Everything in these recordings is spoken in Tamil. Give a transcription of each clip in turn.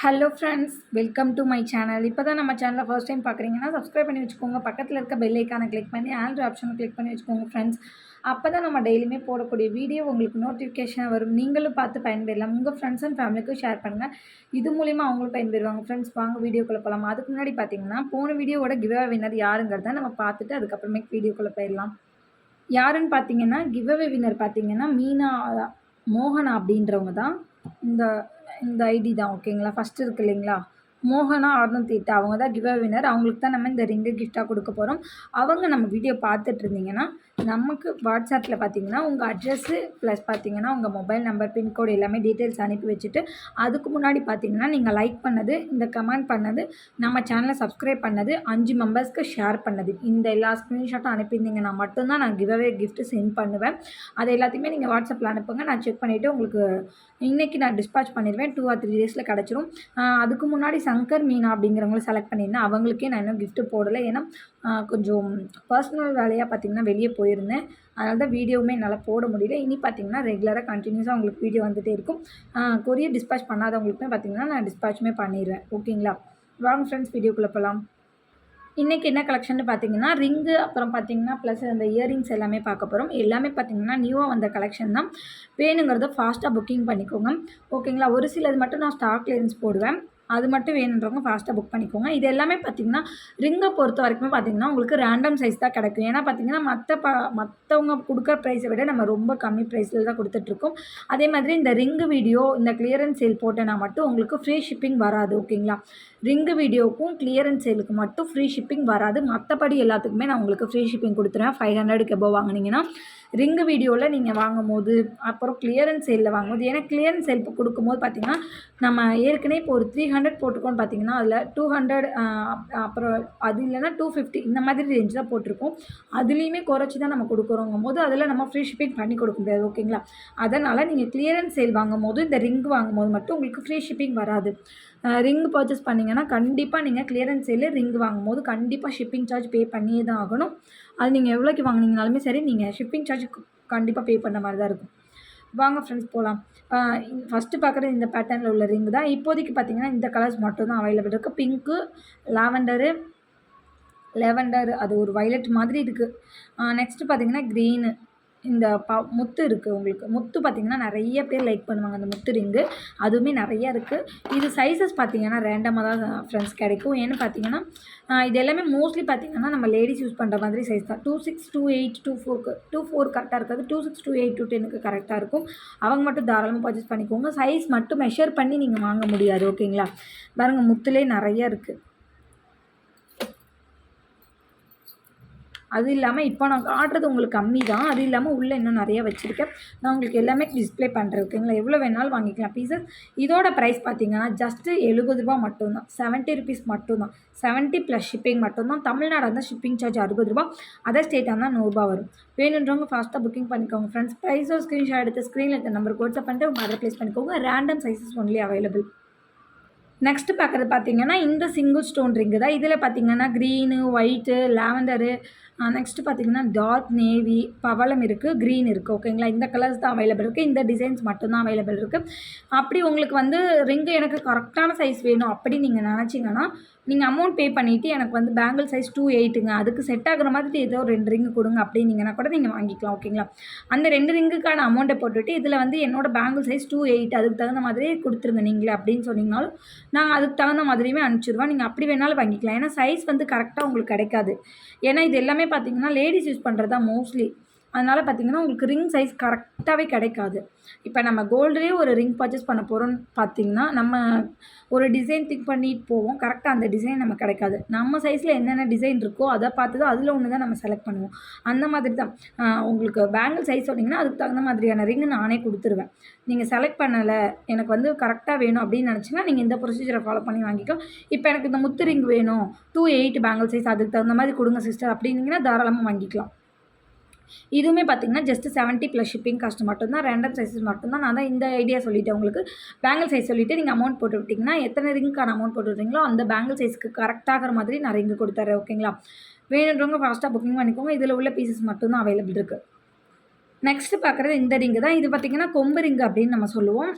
Hello friends welcome to my channel இப்போ தான் நம்ம சேனலை ஃபர்ஸ்ட் டைம் பார்க்குறீங்கன்னா சப்ஸ்கிரைப் பண்ணி வச்சுக்கோங்க. பக்கத்தில் இருக்க பெல் ஐக்கானை கிளிக் பண்ணி ஆண்ட்ரு ஆப்ஷனை கிளிக் பண்ணி வச்சுக்கோங்க ஃப்ரெண்ட்ஸ் அப்போ தான் நம்ம டெய்லியுமே போடக்கூடிய வீடியோ உங்களுக்கு நோட்டிஃபிகேஷன் வரும். நீங்களும் பார்த்து பயன்பெறலாம். உங்கள் ஃப்ரெண்ட்ஸ் அண்ட் ஃபேமிலிக்கும் ஷேர் பண்ணுங்கள் இது மூலிமா அவங்களும் பயன்பெறுவாங்க. ஃப்ரெண்ட்ஸ் வாங்க வீடியோக்குள்ளே போகலாம் அதுக்கு முன்னாடி பார்த்தீங்கன்னா போன வீடியோவோட கிவ் வின்னர் யாருங்கிறத நம்ம பார்த்துட்டு அதுக்கப்புறமே வீடியோக்குள்ளே போயிடலாம். யாருன்னு பார்த்தீங்கன்னா கிவ் வின்னர் பார்த்தீங்கன்னா மீனா மோகனா அப்படின்றவங்க தான். இந்த இந்த ஐடி தான் ஓகேங்களா ஃபஸ்ட்டு இருக்கு இல்லைங்களா? மோகனா அறுநூத்தி எட்டு அவங்க தான் கிவ் வினர் அவங்களுக்கு தான் நம்ம இந்த ரிங்கை கிஃப்டாக கொடுக்க போகிறோம் அவங்க நம்ம வீடியோ பார்த்துட்டு இருந்தீங்கன்னா நமக்கு வாட்ஸ்அப்பில் பார்த்தீங்கன்னா உங்கள் அட்ரஸ்ஸு ப்ளஸ் பார்த்தீங்கன்னா உங்கள் மொபைல் நம்பர் பின்கோடு எல்லாமே டீட்டெயில்ஸ் அனுப்பி வச்சுட்டு அதுக்கு முன்னாடி பார்த்தீங்கன்னா நீங்கள் லைக் பண்ணது இந்த கமெண்ட் பண்ணது நம்ம சேனலை சப்ஸ்கிரைப் பண்ணது அஞ்சு மெம்பர்ஸ்க்கு ஷேர் பண்ணது. இந்த எல்லா ஸ்க்ரீன்ஷாட்டும் அனுப்பியிருந்தீங்கன்னா மட்டும்தான் நான் கிவ்அவே கிஃப்ட்டு சென்ட் பண்ணுவேன். அது எல்லாத்தையுமே நீங்கள் வாட்ஸ்அப்பில் அனுப்புங்க. நான் செக் பண்ணிவிட்டு உங்களுக்கு இன்றைக்கி நான் டிஸ்பேச் பண்ணிடுவேன். டூ ஆர் த்ரீ டேஸில் கிடச்சிரும். அதுக்கு முன்னாடி சங்கர் மீனா அப்படிங்கிறவங்கள செலக்ட் பண்ணியிருந்தேன். அவங்களுக்கே நான் இன்னும் கிஃப்ட்டு போடலை. ஏன்னா கொஞ்சம் பர்சனல் வேலையாக பார்த்திங்கன்னா வெளியே போயிருந்தேன். அதனால தான் வீடியோவுமே என்னால் போட முடியல. இனி பார்த்திங்கன்னா ரெகுலராக கண்டினியூஸாக உங்களுக்கு வீடியோ வந்துகிட்டே இருக்கும். கொரியர் டிஸ்பேச் பண்ணாதவங்களுக்குமே பார்த்திங்கன்னா நான் டிஸ்பேச்சுமே பண்ணிடுவேன். ஓகேங்களா வாங்க ஃப்ரெண்ட்ஸ் வீடியோக்குள்ளே போகலாம் இன்றைக்கி என்ன கலெக்ஷன் பார்த்தீங்கன்னா ரிங்கு அப்புறம் பார்த்தீங்கன்னா ப்ளஸ் அந்த இயரிங்ஸ் எல்லாமே பார்க்க போகிறோம் எல்லாமே பார்த்தீங்கன்னா நியூவாக வந்த கலெக்ஷன் தான். வேணுங்கிறத ஃபாஸ்ட்டாக புக்கிங் பண்ணிக்கோங்க. ஓகேங்களா ஒரு சிலது மட்டும் நான் ஸ்டாக் கிளியரன்ஸ் போடுவேன். அது மட்டும் வேணுன்றவங்க ஃபாஸ்ட்டாக புக் பண்ணிக்கோங்க. இது எல்லாமே பார்த்திங்கன்னா ரிங்கை பொறுத்த வரைக்குமே பார்த்திங்கன்னா உங்களுக்கு ரேண்டம் சைஸ் தான் கிடைக்கும். ஏன்னா பார்த்திங்கன்னா மற்ற ப மற்றவங்க கொடுக்குற ப்ரைஸை விட நம்ம ரொம்ப கம்மி ப்ரைஸில் தான் கொடுத்துட்ருக்கோம். அதே மாதிரி இந்த ரிங்கு வீடியோ இந்த கிளியரன்ஸ் சேல் போட்டேன்னா மட்டும் உங்களுக்கு ஃப்ரீ ஷிப்பிங் வராது ஓகேங்களா? ரிங்கு வீடியோவுக்கும் கிளியரன்ஸ் சேலுக்கு மட்டும் ஃப்ரீ ஷிப்பிங் வராது. மற்றபடி எல்லாத்துக்குமே நான் உங்களுக்கு ஃப்ரீ ஷிப்பிங் கொடுத்துருவேன். ஃபைவ் ஹண்ட்ரடுக்கு எபோ வாங்கினீங்கன்னா ரிங்கு வீடியோவில் நீங்கள் வாங்கும் போது அப்புறம் கிளியரன்ஸ் சேலில் வாங்கும்போது ஏன்னா கிளியரன்ஸ் சேல் கொடுக்கும்போது பார்த்திங்கன்னா நம்ம ஏற்கனவே இப்போ ஒரு த்ரீ ஹண்ட்ரட் போட்டிருக்கோன்னு பார்த்தீங்கன்னா அதில் டூ ஹண்ட்ரட் அப்புறம் அது இல்லைன்னா டூ ஃபிஃப்டி இந்த மாதிரி ரேஞ்ச் தான் போட்டிருக்கோம். அதுலேயுமே குறைச்சி தான் நம்ம கொடுக்குறோங்கும் போது அதில் நம்ம ஃப்ரீ ஷிப்பிங் பண்ணி கொடுக்க முடியாது ஓகேங்களா? அதனால் நீங்கள் கிளியரன்ஸ் சேல் வாங்கும் போது இந்த ரிங் வாங்கும் போது மட்டும் உங்களுக்கு ஃப்ரீ ஷிப்பிங் வராது. ரிங் பர்ச்சேஸ் பண்ணிங்கன்னா கண்டிப்பாக நீங்கள் கிளியரன்ஸ் சேலில் ரிங் வாங்கும்போது கண்டிப்பாக ஷிப்பிங் சார்ஜ் பே பண்ணியே தான் ஆகணும். அது நீங்கள் எவ்வளோக்கு வாங்கினீங்கனாலுமே சரி நீங்கள் ஷிப்பிங் சார்ஜ் கண்டிப்பாக பே பண்ண மாதிரி தான் இருக்கும். வாங்க ஃப்ரெண்ட்ஸ் போகலாம் ஃபஸ்ட்டு பார்க்குறது இந்த பேட்டர்னில் உள்ள ரிங் தான். இப்போதைக்கு பார்த்தீங்கன்னா இந்த கலர்ஸ் மட்டும்தான் அவைலபிள் இருக்குது பிங்க்கு லாவெண்டரு லெவெண்டர் அது ஒரு வயலட் மாதிரி இருக்குது நெக்ஸ்ட்டு பார்த்தீங்கன்னா க்ரீனு இந்த ப முத்து இருக்குது உங்களுக்கு. முத்து பார்த்திங்கன்னா நிறைய பேர் லைக் பண்ணுவாங்க. அந்த முத்து ரிங்கு அதுவுமே நிறையா இருக்குது இது சைஸஸ் பார்த்திங்கன்னா ரேண்டமாக தான் ஃப்ரெண்ட்ஸ் கிடைக்கும். ஏன்னு பார்த்தீங்கன்னா இது எல்லாமே மோஸ்ட்லி பார்த்திங்கன்னா நம்ம லேடிஸ் யூஸ் பண்ணுற மாதிரி சைஸ் தான். Two six two eight two ஃபோருக்கு டூ ஃபோர் கரெக்டாக இருக்காது. Two six two eight two டெனுக்கு கரெக்டாக இருக்கும். அவங்க மட்டும் தாராளமாக பர்ச்சேஸ் பண்ணிக்கோங்க. சைஸ் மட்டும் மெஷர் பண்ணி நீங்கள் வாங்க முடியாது. ஓகேங்களா பாருங்கள் முத்துலேயே நிறையா இருக்குது அது இல்லாமல் இப்போ நான் காட்டுறது உங்களுக்கு கம்மி தான் அது இல்லாமல் உள்ளே இன்னும் நிறைய வச்சுருக்கேன். நான் உங்களுக்கு எல்லாமே டிஸ்பிளே பண்ணுறேன் ஓகேங்களா எவ்வளோ வேணாலும் வாங்கிக்கலாம். பீஸஸ் இதோட ப்ரைஸ் பார்த்தீங்கன்னா ஜஸ்ட்டு எழுபது ரூபா மட்டும்தான். செவன்ட்டி ருபீஸ் மட்டும்தான். செவன்ட்டி ப்ளஸ் ஷிப்பிங் மட்டும்தான். தமிழ்நாடு இருந்தால் ஷிப்பிங் சார்ஜ் அறுபது ரூபா அதர் ஸ்டேட்டாக இருந்தால் நூறுரூபா வரும். வேணுன்றவங்க ஃபாஸ்ட்டாக புக்கிங் பண்ணிக்கோங்க ஃப்ரெண்ட்ஸ் ப்ரைஸோ ஸ்க்ரீன்ஷாட் எடுத்து ஸ்க்ரீனில் இருக்க நம்பருக்கு வாட்ஸ்அப் பண்ணிட்டு உங்கள் ஆர்டர் ப்ளேஸ் பண்ணிக்கோங்க. Random sizes only available next பார்க்குறது பார்த்தீங்கன்னா இந்த சிங்கிள் ஸ்டோன் ரிங்கு தான். இதில் பார்த்தீங்கன்னா க்ரீனு ஒயிட்டு லாவெண்டரு நெக்ஸ்ட்டு பார்த்தீங்கன்னா டார்க் நேவி பவளம் இருக்குது க்ரீன் இருக்குது ஓகேங்களா இந்த கலர்ஸ் தான் அவைலபிள் இருக்குது இந்த டிசைன்ஸ் மட்டும்தான் அவைலபிள் இருக்குது அப்படி உங்களுக்கு வந்து ரிங்கு எனக்கு கரெக்டான சைஸ் வேணும். அப்படி நீங்கள் நினச்சிங்கன்னா நீங்கள் அமௌண்ட் பே பண்ணிவிட்டு எனக்கு வந்து பேங்கிள் சைஸ் டூ எயிட்டுங்க அதுக்கு செட் ஆகிற மாதிரி ஏதோ ரெண்டு ரிங்கு கொடுங்க அப்படின்னீங்கன்னா கூட நீங்கள் வாங்கிக்கலாம் ஓகேங்களா அந்த ரெண்டு ரிங்குக்கான அமௌண்ட்டை போட்டுவிட்டு இதில் வந்து என்னோடய பேங்கிள் சைஸ் டூ எயிட் அதுக்கு தகுந்த மாதிரியே கொடுத்துருங்க நீங்களே அப்படின்னு சொன்னீங்கனாலும் நாங்கள் அதுக்கு தகுந்த மாதிரியுமே அனுப்பிச்சிடுவோம் நீங்கள் அப்படி வேணாலும் வாங்கிக்கலாம். ஏன்னா சைஸ் வந்து கரெக்டாக உங்களுக்கு கிடைக்காது. ஏன்னா இது எல்லாமே பார்த்தீங்கன்னா லேடிஸ் யூஸ் பண்ணுறது தான் மோஸ்ட்லி அதனால் பார்த்திங்கன்னா உங்களுக்கு ரிங் சைஸ் கரெக்டாகவே கிடைக்காது. இப்போ நம்ம கோல்டுலேயே ஒரு ரிங் பர்ச்சேஸ் பண்ண போகிறோன்னு பார்த்திங்கன்னா நம்ம ஒரு டிசைன் திங்க் பண்ணிட்டு போவோம். கரெக்டாக அந்த டிசைன் நம்ம கிடைக்காது. நம்ம சைஸில் என்னென்ன டிசைன் இருக்கோ அதை பார்த்து தான் அதில் ஒன்று தான் நம்ம செலக்ட் பண்ணுவோம். அந்த மாதிரி தான் உங்களுக்கு பேங்கிள் சைஸ் சொன்னிங்கன்னா அதுக்கு தகுந்த மாதிரியான ரிங் நானே கொடுத்துருவேன். நீங்கள் செலக்ட் பண்ணலை எனக்கு வந்து கரெக்டாக வேணும் அப்படின்னு நினச்சிங்கன்னா நீங்கள் இந்த ப்ரொசீஜரை ஃபாலோ பண்ணி வாங்கிக்கலாம் இப்போ எனக்கு இந்த முத்து ரிங் வேணும். டூ எயிட் பேங்கிள் சைஸ் அதுக்கு தகுந்த மாதிரி கொடுங்க சிஸ்டர் அப்படின்னீங்கன்னா தாராளமாக வாங்கிக்கலாம். இதுவுமே பார்த்தீங்கன்னா just seventy plus shipping cost மட்டும்தான் ரேண்டம் சைஸஸ் மட்டும்தான். நான் தான் இந்த ஐடியா சொல்லிவிட்டேன் உங்களுக்கு. பேங்கிள் சைஸ் சொல்லிவிட்டு நீங்கள் அமௌண்ட் போட்டு விட்டிங்கன்னா எத்தனை ரிங்க்கான அமௌண்ட் போட்டு விட்றீங்களோ அந்த பேங்கிள் சைஸ்க்கு கரெக்டாகிற மாதிரி நான் ரிங்கு கொடுத்துட்றேன் ஓகேங்களா வேணுன்றவங்க ஃபாஸ்ட்டாக புக்கிங் பண்ணிக்கோங்க. இதில் உள்ள பீசஸ் மட்டும்தான் அவைலபிள் இருக்குது நெக்ஸ்ட்டு பார்க்குறது இந்த ரிங்கு தான். இது பார்த்திங்கன்னா கொம்பு ரிங்கு அப்படின்னு நம்ம சொல்லுவோம்.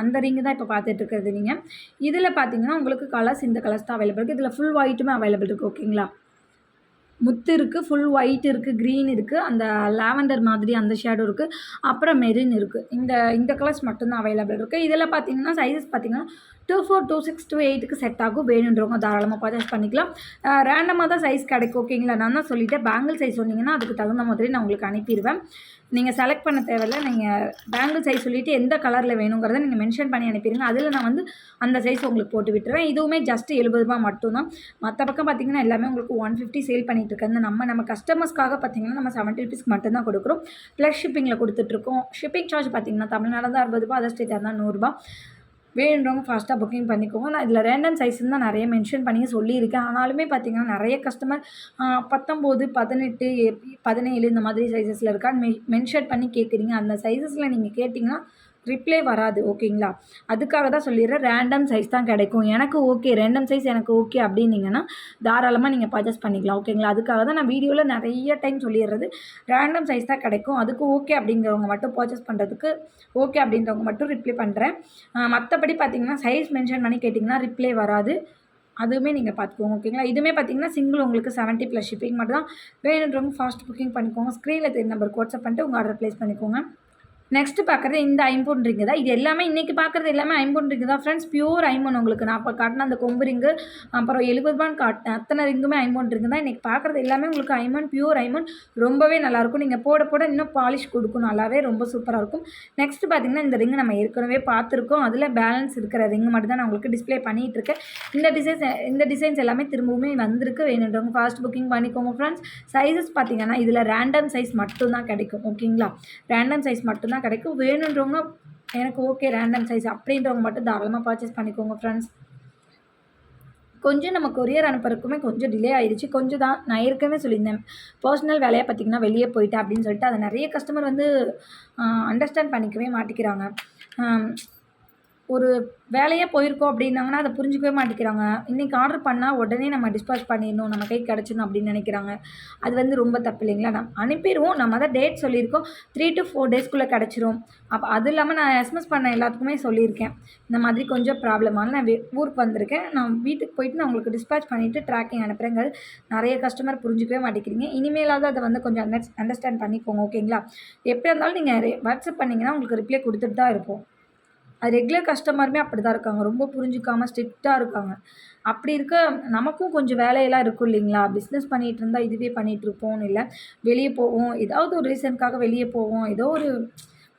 அந்த ரிங்கு தான் இப்போ பார்த்துட்டு இருக்கிறது நீங்கள் இதில் பார்த்தீங்கன்னா உங்களுக்கு கலர்ஸ் இந்த கலர்ஸ் தான் அவைலபிள் இருக்குது இதில் ஃபுல் ஒயிட்டுமே அவைலபிள் இருக்குது ஓகேங்களா முத்து இருக்குது ஃபுல் ஒயிட் இருக்குது க்ரீன் இருக்குது அந்த லாவெண்டர் மாதிரி அந்த ஷேடோ இருக்குது அப்புறம் மெரின் இருக்குது இந்த இந்த கலர்ஸ் மட்டும்தான் அவைலபிள் இருக்குது இதில் பார்த்தீங்கன்னா சைஸஸ் பார்த்தீங்கன்னா two four two six two எயிட்டுக்கு செட் ஆகும். வேணுன்றவங்க தாராளமாக பர்ச்சேஸ் பண்ணிக்கலாம். ரேண்டமாக தான் சைஸ் கிடைக்கும் ஓகேங்களா நான் தான் சொல்லிவிட்டேன் பேங்கிள் சைஸ் சொன்னீங்கன்னா அதுக்கு தகுந்த மாதிரி நான் உங்களுக்கு அனுப்பிடுவேன். நீங்கள் செலக்ட் பண்ண தேவையில்ல. நீங்கள் பேங்கிள் சைஸ் சொல்லிவிட்டு எந்த கலரில் வேணுங்கிறத நீங்கள் மென்ஷன் பண்ணி அனுப்பிடுங்க அதில் நான் வந்து அந்த சைஸ் உங்களுக்கு போட்டு விட்டுருவேன். இதுவுமே ஜஸ்ட் எழுபது ரூபா மட்டும்தான். மற்ற பக்கம் பார்த்தீங்கன்னா எல்லாமே உங்களுக்கு ஒன் ஃபிஃப்டி சேல் பண்ணிகிட்டு இருக்கேன். நம்ம நம்ம கஸ்டமர்ஸ்க்காக பார்த்தீங்கன்னா நம்ம செவன்ட்டி ருபீஸ்க்கு மட்டும்தான் கொடுக்குறோம். ப்ளஸ் ஷிப்பிங்கில் கொடுத்துட்ருக்கோம் ஷிப்பிங் சார்ஜ் பார்த்தீங்கன்னா தமிழ்நாடு தான் அறுபது ரூபா அதர் ஸ்டேட்டாக இருந்தால் நூறுரூபா வேணுன்றவங்க ஃபாஸ்ட்டாக புக்கிங் பண்ணிக்கோங்க. நான் இதில் ரேண்டம் சைஸ்ன்னு தான் நிறைய மென்ஷன் பண்ணி சொல்லியிருக்கேன். ஆனாலுமே பார்த்தீங்கன்னா நிறைய கஸ்டமர் பத்தொம்போது பதினெட்டு பதினேழு இந்த மாதிரி சைஸஸில் இருக்கான்னு மெ மென்ஷன் பண்ணி கேட்குறீங்க அந்த சைஸஸில் நீங்கள் கேட்டிங்கன்னா ரிப்ளை வராது ஓகேங்களா அதுக்காக தான் சொல்லிடுறேன் ரேண்டம் சைஸ் தான் கிடைக்கும். எனக்கு ஓகே ரேண்டம் சைஸ் எனக்கு ஓகே அப்படின்னீங்கன்னா தாராளமாக நீங்கள் பர்ச்சேஸ் பண்ணிக்கலாம் ஓகேங்களா அதுக்காக தான் நான் வீடியோவில் நிறைய டைம் சொல்லிடுறது. ரேண்டம் சைஸ் தான் கிடைக்கும். அதுக்கு ஓகே அப்படிங்கிறவங்க மட்டும் பர்ச்சேஸ் பண்ணுறதுக்கு ஓகே அப்படின்றவங்க மட்டும் ரிப்ளை பண்ணுறேன் மற்றபடி பார்த்தீங்கன்னா சைஸ் மென்ஷன் பண்ணி கேட்டிங்கன்னா ரிப்ளை வராது. அதுவுமே நீங்கள் பார்த்துக்கோங்க ஓகேங்களா இதுவுமே பார்த்தீங்கன்னா சிங்கிள் உங்களுக்கு செவன்ட்டி ப்ளஸ் ஷிப்பிங் மட்டும் தான் வேணுன்றவங்க ஃபாஸ்ட் புக்கிங் பண்ணிக்கோங்க. ஸ்க்ரீனில் தெரிய நம்பருக்கு வாட்ஸ்அப் பண்ணிட்டு உங்கள் ஆர்டர் ப்ளேஸ் பண்ணிக்கோங்க. நெக்ஸ்ட்டு பார்க்குறது இந்த ஐம்பொன் ரிங்கு தான் இது எல்லாமே இன்றைக்கி பார்க்குறது எல்லாமே ஐம்பொன் ரிங்கு தான் ஃப்ரெண்ட்ஸ் பியூர் ஐம்பொன் உங்களுக்கு. நான் அப்போ காட்டின அந்த கொம்பு ரிங்கு அப்புறம் எழுபது ரூபான்னு காட்டினேன் அத்தனை ரிங்குமே ஐம்பொன் ரிங்கு தான் இன்றைக்கி பார்க்குறது எல்லாமே உங்களுக்கு ஐமன் பியூர் ஐமன் ரொம்பவே நல்லாயிருக்கும் நீங்கள் போட போட இன்னும் பாலிஷ் கொடுக்கும். நல்லாவே ரொம்ப சூப்பராக இருக்கும். நெக்ஸ்ட்டு பார்த்தீங்கன்னா இந்த ரிங்கு நம்ம ஏற்கனவே பார்த்துருக்கோம் அதில் பேலன்ஸ் இருக்கிற ரிங்கு மட்டும் தான் நான் உங்களுக்கு டிஸ்ப்ளே பண்ணிகிட்டு இருக்கேன் இந்த டிசைன்ஸ் இந்த டிசைன்ஸ் எல்லாமே திரும்பவுமே வந்திருக்கு. வேணுன்றவங்க ஃபாஸ்ட் புக்கிங் பண்ணிக்கோங்க ஃப்ரெண்ட்ஸ் சைஸஸ் பார்த்தீங்கன்னா இதில் ரேண்டம் சைஸ் மட்டும்தான் கிடைக்கும். ஓகேங்களா ரேண்டம் சைஸ் மட்டும்தான் கிடைக்கும். வேணுன்றவங்க எனக்கு ஓகே ரேண்டம் சைஸ் அப்படின்றவங்க மட்டும் தாராளமாக பர்ச்சேஸ் பண்ணிக்கோங்க ஃப்ரெண்ட்ஸ் கொஞ்சம் நம்ம கொரியர் அனுப்புறதுக்குமே கொஞ்சம் டிலே ஆயிடுச்சு கொஞ்சம் தான் நான் ஏற்கனவே சொல்லியிருந்தேன். பர்சனல் வேலையை பார்த்திங்கன்னா வெளியே போயிட்டேன் அப்படின்னு சொல்லிட்டு அதை நிறைய கஸ்டமர் வந்து அண்டர்ஸ்டாண்ட் பண்ணிக்கவே மாட்டிக்கிறாங்க. ஒரு வேலையாக போயிருக்கோம் அப்படின்னாங்கன்னா அதை புரிஞ்சுக்கவே மாட்டேங்கிறாங்க. இன்றைக்கி ஆர்டர் பண்ணால் உடனே நம்ம டிஸ்பாச் பண்ணிடணும் நம்ம கை கிடச்சிடணும் அப்படின்னு நினைக்கிறாங்க. அது வந்து ரொம்ப தப்பு இல்லைங்களா? நம்ம அனுப்பிடுவோம் நம்ம தான் டேட் சொல்லியிருக்கோம். த்ரீ டு ஃபோர் டேஸ்க்குள்ளே கிடச்சிரும். அப்போ அது இல்லாமல் நான் எஸ்எம்எஸ் பண்ண எல்லாத்துக்குமே சொல்லியிருக்கேன். இந்த மாதிரி கொஞ்சம் ப்ராப்ளமான நான் ஊருக்கு வந்திருக்கேன். நான் வீட்டுக்கு போயிட்டு நான் உங்களுக்கு டிஸ்பேச் பண்ணிவிட்டு ட்ராக்கிங் அனுப்புகிறேங்கிறது நிறைய கஸ்டமர் புரிஞ்சுக்கவே மாட்டேங்கிறீங்க. இனிமேலாவது அதை வந்து கொஞ்சம் அண்டர் அண்டர்ஸ்டாண்ட் பண்ணிக்கோங்க ஓகேங்களா எப்படி இருந்தாலும் நீங்கள் வாட்ஸ்அப் பண்ணிங்கன்னா உங்களுக்கு ரிப்ளை கொடுத்துட்டு தான் இருப்போம். அது ரெகுலர் கஸ்டமருமே அப்படி தான் இருக்காங்க. ரொம்ப புரிஞ்சுக்காம ஸ்ட்ரிக்டாக இருக்காங்க. அப்படி இருக்க நமக்கும் கொஞ்சம் வேலையெல்லாம் இருக்கும் இல்லைங்களா? பிஸ்னஸ் பண்ணிகிட்டு இருந்தால் இதுவே பண்ணிகிட்டு இருப்போம்னு இல்லை. வெளியே போவோம். ஏதாவது ஒரு ரீசனுக்காக வெளியே போவோம். ஏதோ ஒரு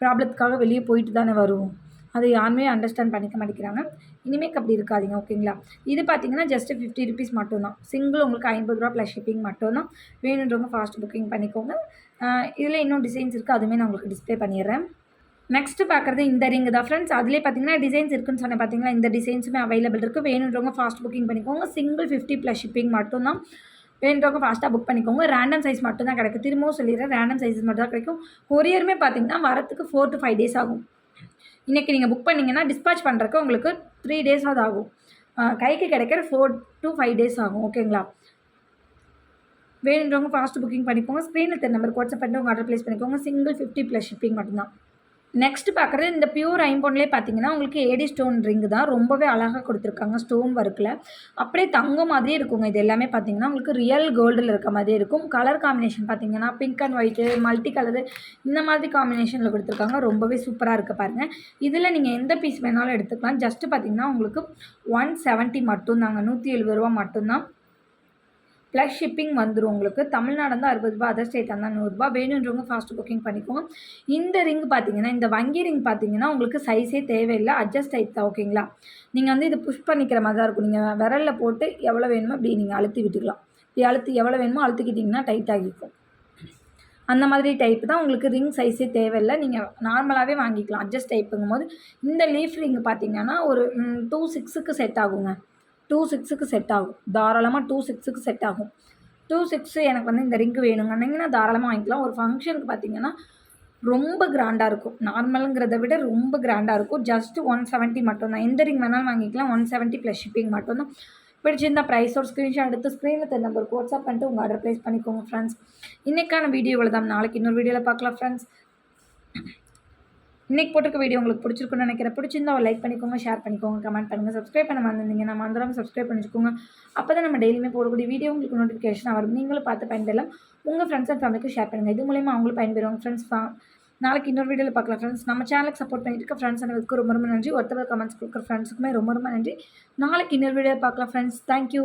ப்ராப்ளத்துக்காக வெளியே போயிட்டு தானே வருவோம். அதை யாருமே அண்டர்ஸ்டாண்ட் பண்ணிக்க மாட்டேங்கிறாங்க. இனிமேக்கு அப்படி இருக்காதீங்க ஓகேங்களா இது பார்த்தீங்கன்னா ஜஸ்ட் ஃபிஃப்டி ருபீஸ் மட்டும்தான். சிங்கிள் உங்களுக்கு ஐம்பது ரூபா ப்ளஸ் ஷிப்பிங் மட்டும்தான். வேணுன்றவங்க ஃபாஸ்ட் புக்கிங் பண்ணிக்கோங்க. இதில் இன்னும் டிசைன்ஸ் இருக்குது அதுவுமே நான் உங்களுக்கு டிஸ்ப்ளே பண்ணிடுறேன். நெக்ஸ்ட்டு பார்க்குறது இந்த ரிங் தான். ஃப்ரெண்ட்ஸ் அதிலே பார்த்தீங்கன்னா டிசைன்ஸ் இருக்குன்னு சொன்னேன். பார்த்தீங்களா இந்த டிசைன்ஸுமே அவைலபிள் இருக்குது வேணுன்றவங்க ஃபாஸ்ட் புக்கிங் பண்ணிக்கோங்க. சிங்கிள் ஃபிஃப்டி ப்ளஸ் ஷிப்பிங் மட்டும்தான். வேணுறவங்க ஃபாஸ்ட்டாக புக் பண்ணிக்கோங்க. ரேண்டம் சைஸ் மட்டும் தான் கிடைக்கும். திரும்பவும் சொல்லிடுறேன். ரேண்டம் சைஸ் மட்டும் தான் கிடைக்கும். கொரியருமே பார்த்தீங்கன்னா வரத்துக்கு ஃபோர் டு ஃபைவ் டேஸ் ஆகும். இன்றைக்கி நீங்கள் புக் பண்ணிங்கன்னா டிஸ்பாச் பண்ணுறக்கு உங்களுக்கு த்ரீ டேஸ் அது ஆகும். கைக்கு கிடைக்கிற ஃபோர் டு ஃபைவ் டேஸ் ஆகும். ஓகேங்களா வேணுன்றவங்க ஃபாஸ்ட் புக்கிங் பண்ணிக்கோங்க. ஸ்க்ரீனில் தெரிய நம்பருக்கு வாட்ஸ்அப் பண்ணிட்டு உங்கள் ஆர்டர் ப்ளேஸ் பண்ணிக்கோங்க. சிங்கிள் ஃபிஃப்டி ப்ளஸ் ஷிப்பிங் மட்டும்தான். நெக்ஸ்ட் பார்க்குறது இந்த பியூர் ஐம்பொன்லேயே பார்த்தீங்கன்னா உங்களுக்கு ஏடி ஸ்டோன் ரிங்கு தான். ரொம்பவே அழகாக கொடுத்துருக்காங்க ஸ்டோன் ஒர்க்கில் அப்படியே தங்கம் மாதிரியே இருக்குங்க. இது எல்லாமே பார்த்தீங்கன்னா உங்களுக்கு ரியல் கோல்டில் இருக்க மாதிரியே இருக்கும். கலர் காம்பினேஷன் பார்த்தீங்கன்னா pink and white multi colour இந்த மாதிரி காம்பினேஷனில் கொடுத்துருக்காங்க. ரொம்பவே சூப்பராக இருக்க பாருங்கள் இதில் நீங்கள் எந்த பீஸ் வேணாலும் எடுத்துக்கலாம். ஜஸ்ட்டு பார்த்தீங்கன்னா உங்களுக்கு ஒன் செவன்ட்டி மட்டும்தாங்க. நூற்றி எழுபது ரூபா மட்டும்தான். ப்ளஸ் ஷிப்பிங் வந்துடும் உங்களுக்கு. தமிழ்நாடு தான் அறுபது ரூபா அதர் ஸ்டேட் இருந்தால் நூறுரூபா வேணுன்றவங்க ஃபாஸ்ட் புக்கிங் பண்ணிக்கோங்க. இந்த ரிங் பார்த்தீங்கன்னா இந்த வங்கி ரிங் பார்த்தீங்கன்னா உங்களுக்கு சைஸே தேவையில்லை. அட்ஜஸ்ட் டைப் தான் ஓகேங்களா நீங்கள் வந்து இது புஷ் பண்ணிக்கிற மாதிரி தான் இருக்கும். நீங்கள் விரலில் போட்டு எவ்வளோ வேணுமோ அப்படி நீங்கள் அழுத்தி விட்டுக்கலாம். இப்படி அழுத்தி எவ்வளோ வேணுமோ அழுத்திக்கிட்டிங்கன்னா டைட் ஆகிக்கும். அந்த மாதிரி டைப் தான் உங்களுக்கு ரிங் சைஸே தேவையில்லை. நீங்கள் நார்மலாகவே வாங்கிக்கலாம். அட்ஜஸ்ட் டைப்புங்கும் போது இந்த லீஃப் ரிங் பார்த்தீங்கன்னா ஒரு டூ சிக்ஸுக்கு செட் ஆகுங்க. டூ சிக்ஸுக்கு செட் ஆகும். தாராளமாக டூ சிக்ஸுக்கு செட் ஆகும். டூ சிக்ஸு எனக்கு வந்து இந்த ரிங்கு வேணுங்கன்னா தாராளமாக வாங்கிக்கலாம். ஒரு ஃபங்க்ஷனுக்கு பார்த்தீங்கன்னா ரொம்ப கிராண்டாக இருக்கும். நார்மலுங்கிறத விட ரொம்ப கிராண்டாக இருக்கும். ஜஸ்ட் ஒன் செவன்ட்டி மட்டும்தான். எந்த ரிங் வேணாலும் வாங்கிக்கலாம். ஒன் செவன்ட்டி ப்ளஸ் ஷிப்பிங் மட்டும்தான். பிடிச்சிருந்தா ப்ரைஸ் ஒரு ஸ்க்ரீன்ஷாட் எடுத்து ஸ்க்ரீனில் தெரிய நம்பருக்கு வாட்ஸ்அப் பண்ணிட்டு உங்கள் ஆர்டர் ப்ளேஸ் பண்ணிக்கோங்க ஃப்ரெண்ட்ஸ் இன்றைக்கான வீடியோவில் தான் நாளைக்கு இன்னொரு வீடியோவில் பார்க்கலாம் ஃப்ரெண்ட்ஸ் இன்றைக்கி போட்டிருக்க வீடியோ உங்களுக்கு பிடிச்சிருக்குன்னு நினைக்கிறேன். பிடிச்சிருந்தா லைக் பண்ணிக்கோங்க ஷேர் பண்ணிக்கோங்க கமெண்ட் பண்ணுங்கள் சப்ஸ்கிரைப் பண்ண வந்திருந்தீங்கன்னா மறந்துடாமல் சப்ஸ்கிரைப் பண்ணிக்கோங்க. அப்போ தான் நம்ம டெய்லியுமே போடக்கூடிய வீடியோ உங்களுக்கு நோட்டிஃபிகேஷன் வரும். நீங்களும் பார்த்து பயன்பெறலாம். உங்கள் ஃப்ரெண்ட்ஸ் அண்ட் ஃபேமிலிக்கு ஷேர் பண்ணுங்கள் இது மூலயமா அவங்களும் பயன்பெறுவாங்க. ஃப்ரெண்ட்ஸ் நாளைக்கு இன்னொரு வீடியோவில் பார்க்கலாம். ஃப்ரெண்ட்ஸ் நம்ம சேனலுக்கு சப்போர்ட் பண்ணிட்டு இருக்க ஃப்ரெண்ட்ஸ் எனக்கு ரொம்ப ரொம்ப நன்றி. ஒருத்தவர் கமெண்ட்ஸ் கொடுக்குற ஃப்ரெண்ட்ஸுக்குமே ரொம்ப ரொம்ப நன்றி. நாளைக்கு இன்னொரு வீடியோ பார்க்கலாம். Friends thank you